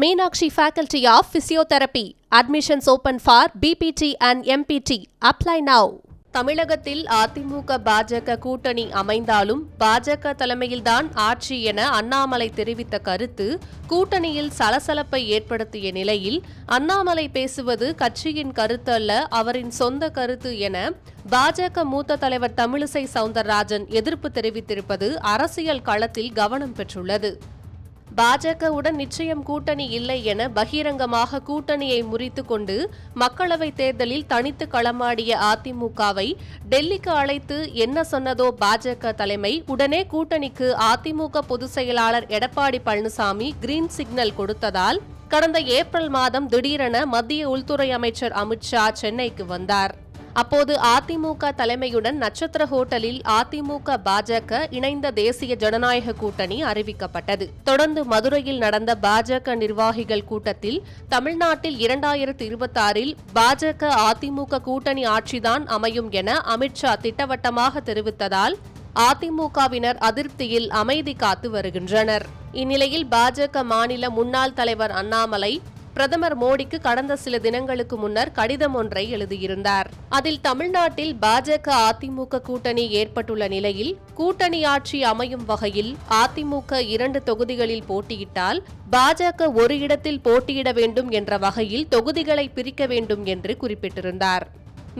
Meenakshi faculty of physiotherapy admissions open for B P T and M P T apply now தமிழகத்தில் அதிமுக பாஜக கூட்டணி அமைந்தாலும் பாஜக தலைமையில்தான் ஆட்சி என அண்ணாமலை தெரிவித்த கருத்து கூட்டணியில் சலசலப்பை ஏற்படுத்திய நிலையில் அண்ணாமலை பேசுவது கட்சியின் கருத்து அல்ல அவரின் சொந்த கருத்து என பாஜக மூத்த தலைவர் தமிழிசை சவுந்தரராஜன் எதிர்ப்பு தெரிவித்திருப்பது அரசியல் களத்தில் கவனம் பெற்றுள்ளது. பாஜகவுடன் நிச்சயம் கூட்டணி இல்லை என பகிரங்கமாக கூட்டணியை முறித்து கொண்டு மக்களவைத் தேர்தலில் தனித்து களமாடிய அதிமுகவை டெல்லிக்கு அழைத்து என்ன சொன்னதோ பாஜக தலைமை உடனே கூட்டணிக்கு அதிமுக பொதுச் செயலாளர் எடப்பாடி பழனிசாமி கிரீன் சிக்னல் கொடுத்ததால் கடந்த ஏப்ரல் மாதம் திடீரென மத்திய உள்துறை அமைச்சர் அமித்ஷா சென்னைக்கு வந்தார். அப்போது அதிமுக தலைமையுடன் நட்சத்திர ஹோட்டலில் அதிமுக பாஜக இணைந்த தேசிய ஜனநாயக கூட்டணி அறிவிக்கப்பட்டது. தொடர்ந்து மதுரையில் நடந்த பாஜக நிர்வாகிகள் கூட்டத்தில் தமிழ்நாட்டில் இரண்டாயிரத்தி இருபத்தி ஆறில் பாஜக அதிமுக கூட்டணி ஆட்சிதான் அமையும் என அமித்ஷா திட்டவட்டமாக தெரிவித்ததால் அதிமுகவினர் அதிருப்தியில் அமைதி காத்து வருகின்றனர். இந்நிலையில் பாஜக மாநில முன்னாள் தலைவர் அண்ணாமலை பிரதமர் மோடிக்கு கடந்த சில தினங்களுக்கு முன்னர் கடிதம் ஒன்றை எழுதியிருந்தார். அதில் தமிழ்நாட்டில் பாஜக அதிமுக கூட்டணி ஏற்பட்டுள்ள நிலையில் கூட்டணி ஆட்சி அமையும் வகையில் அதிமுக இரண்டு தொகுதிகளில் போட்டியிட்டால் பாஜக ஒரு இடத்தில் போட்டியிட வேண்டும் என்ற வகையில் தொகுதிகளை பிரிக்க வேண்டும் என்று குறிப்பிட்டிருந்தார்.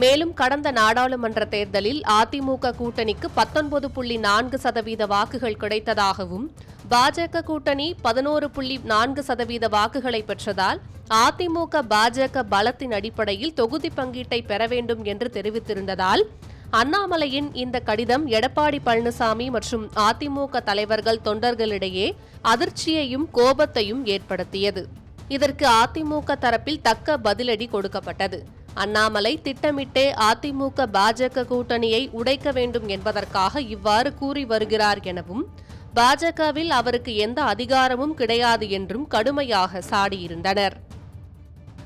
மேலும் கடந்த நாடாளுமன்ற தேர்தலில் அதிமுக கூட்டணிக்கு பத்தொன்பது புள்ளி நான்கு சதவீத வாக்குகள் கிடைத்ததாகவும் பாஜக கூட்டணி பதினோரு புள்ளி நான்கு சதவீத வாக்குகளை பெற்றதால் அதிமுக பாஜக பலத்தின் அடிப்படையில் தொகுதி பங்கீட்டை பெற வேண்டும் என்று தெரிவித்திருந்ததால் அண்ணாமலையின் இந்த கடிதம் எடப்பாடி பழனிசாமி மற்றும் அதிமுக தலைவர்கள் தொண்டர்களிடையே அதிர்ச்சியையும் கோபத்தையும் ஏற்படுத்தியது. இதற்கு அதிமுக தரப்பில் தக்க பதிலடி கொடுக்கப்பட்டது. அண்ணாமலை திட்டமிட்டே அதிமுக பாஜக கூட்டணியை உடைக்க வேண்டும் என்பதற்காக இவ்வாறு கூறி வருகிறார் எனவும் பாஜகவில் அவருக்கு எந்த அதிகாரமும் கிடையாது என்றும் கடுமையாக சாடியிருந்தனர்.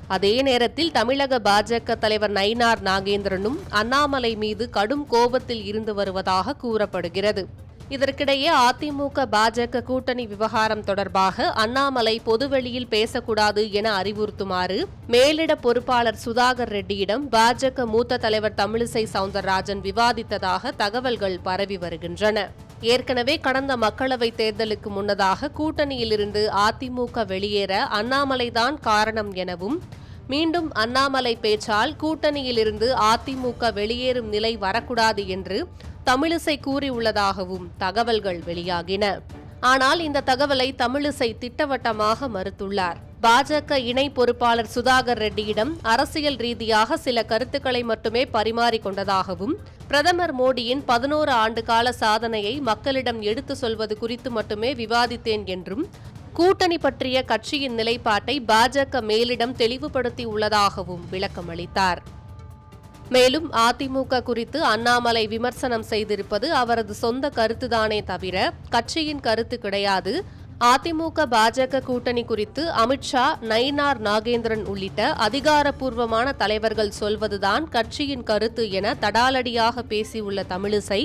அதே நேரத்தில் தமிழக பாஜக தலைவர் நயினார் நாகேந்திரனும் அண்ணாமலை மீது கடும் கோபத்தில் இருந்து வருவதாக கூறப்படுகிறது. இதற்கிடையே அதிமுக பாஜக கூட்டணி விவகாரம் தொடர்பாக அண்ணாமலை பொதுவெளியில் பேசக்கூடாது என அறிவுறுத்துமாறு மேலிட பொறுப்பாளர் சுதாகர் ரெட்டியிடம் பாஜக மூத்த தலைவர் தமிழிசை சவுந்தரராஜன் விவாதித்ததாக தகவல்கள் பரவி வருகின்றன. ஏற்கனவே கடந்த மக்களவைத் தேர்தலுக்கு முன்னதாக கூட்டணியிலிருந்து அதிமுக வெளியேற அண்ணாமலைதான் காரணம் எனவும் மீண்டும் அண்ணாமலை பேச்சால் கூட்டணியிலிருந்து அதிமுக வெளியேறும் நிலை வரக்கூடாது என்று தமிழிசை கூறியுள்ளதாகவும் தகவல்கள் வெளியாகின. ஆனால் இந்த தகவலை தமிழிசை திட்டவட்டமாக மறுத்துள்ளார். பாஜக இணை பொறுப்பாளர் சுதாகர் ரெட்டியிடம் அரசியல் ரீதியாக சில கருத்துக்களை மட்டுமே பரிமாறிக்கொண்டதாகவும் பிரதமர் மோடியின் பதினோரு ஆண்டு கால சாதனையை மக்களிடம் எடுத்து சொல்வது குறித்து மட்டுமே விவாதித்தேன் என்றும் கூட்டணி பற்றிய கட்சியின் நிலைப்பாட்டை பாஜக மேலிடம் தெளிவுபடுத்தியுள்ளதாகவும் விளக்கமளித்தார். மேலும் அதிமுக குறித்து அண்ணாமலை விமர்சனம் செய்திருப்பது அவரது சொந்த கருத்துதானே தவிர கட்சியின் கருத்து கிடையாது. அதிமுக பாஜக கூட்டணி குறித்து அமித்ஷா நயினார் நாகேந்திரன் உள்ளிட்ட அதிகாரப்பூர்வமான தலைவர்கள் சொல்வதுதான் கட்சியின் கருத்து என தடாலடியாக பேசியுள்ள தமிழிசை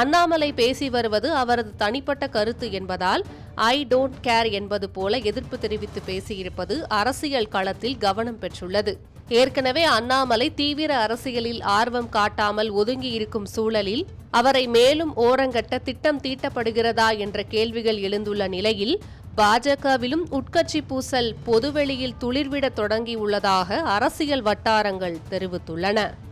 அண்ணாமலை பேசி வருவது அவரது தனிப்பட்ட கருத்து என்பதால் ஐ டோன்ட் கேர் என்பது போல எதிர்ப்பு தெரிவித்து பேசியிருப்பது அரசியல் களத்தில் கவனம் பெற்றுள்ளது. ஏற்கனவே அண்ணாமலை தீவிர அரசியலில் ஆர்வம் காட்டாமல் ஒதுங்கி இருக்கும் சூழலில் அவரை மேலும் ஓரங்கட்ட திட்டம் தீட்டப்படுகிறதா என்ற கேள்விகள் எழுந்துள்ள நிலையில் பாஜகவிலும் உட்கட்சி பூசல் பொதுவெளியில் துளிர்விட தொடங்கியுள்ளதாக அரசியல் வட்டாரங்கள் தெரிவித்துள்ளன.